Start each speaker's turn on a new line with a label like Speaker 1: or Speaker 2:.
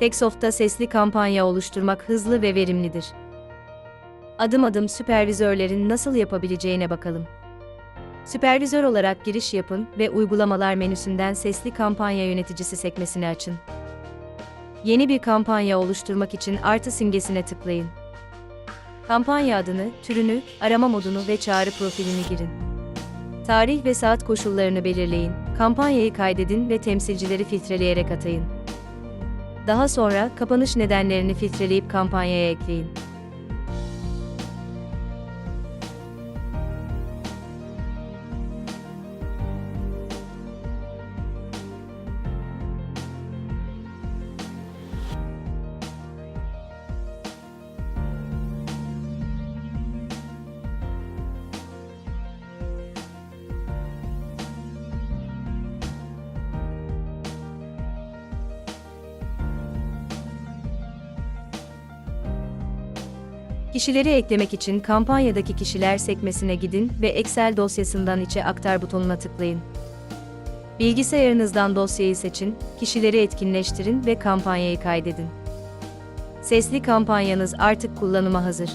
Speaker 1: Teksoft'ta sesli kampanya oluşturmak hızlı ve verimlidir. Adım adım süpervizörlerin nasıl yapabileceğine bakalım. Süpervizör olarak giriş yapın ve uygulamalar menüsünden sesli kampanya yöneticisi sekmesini açın. Yeni bir kampanya oluşturmak için artı simgesine tıklayın. Kampanya adını, türünü, arama modunu ve çağrı profilini girin. Tarih ve saat koşullarını belirleyin, kampanyayı kaydedin ve temsilcileri filtreleyerek atayın. Daha sonra kapanış nedenlerini filtreleyip kampanyaya ekleyin. Kişileri eklemek için kampanyadaki kişiler sekmesine gidin ve Excel dosyasından içe aktar butonuna tıklayın. Bilgisayarınızdan dosyayı seçin, kişileri etkinleştirin ve kampanyayı kaydedin. Sesli kampanyanız artık kullanıma hazır.